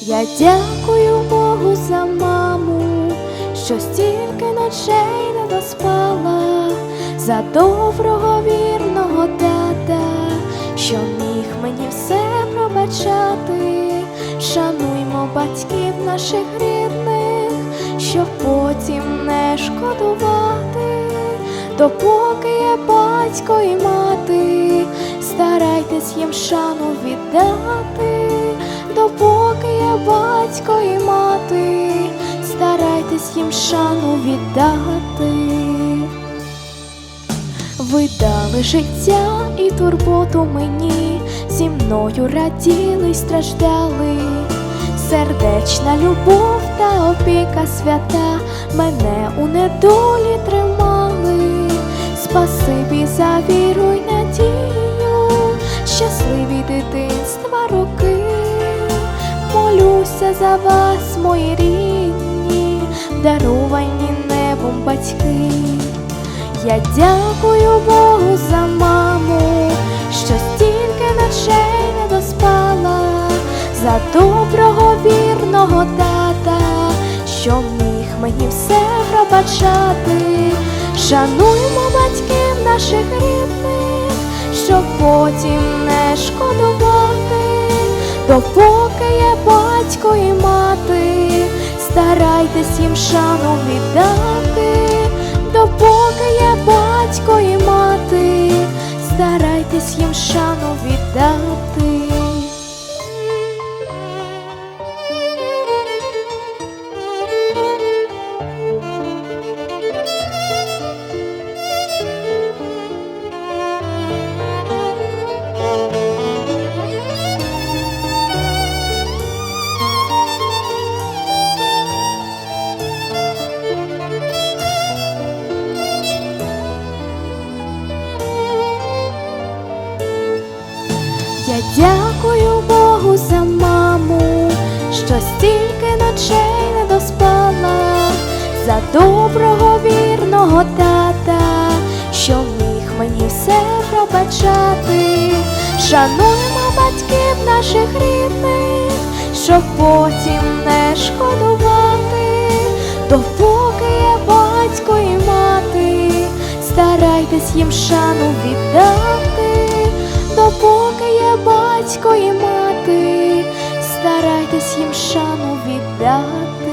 Я дякую Богу за маму, що стільки ночей не доспала, за доброго вірного тата, що міг мені все пробачати. Шануймо батьків наших рідних, щоб потім не шкодувати, допоки є батько і мати, старайтесь їм шану віддати і мати, старайтесь їм шану віддати. Ви дали життя і турботу мені, зі мною раділи й страждали, сердечна любов та опіка свята мене у недолі тримали, спасибі за віру й надію, за вас, мої рідні, даровані небом батьки. Я дякую Богу за маму, що стільки ночей не доспала, за доброго вірного тата, що міг мені все пробачати. Шануймо батьків наших рідних, щоб потім не шкодувати допоки батько і мати, старайтесь їм шану віддати, допоки є батько і Дякую Богу за маму, що стільки ночей не доспала, за доброго вірного тата, що міг мені все пробачати. Шануймо батьків наших рідних, щоб потім не шкодувати, допоки є батько і мати, старайтесь їм шану віддати допоки є батько і мати, старайтесь їм шану віддати.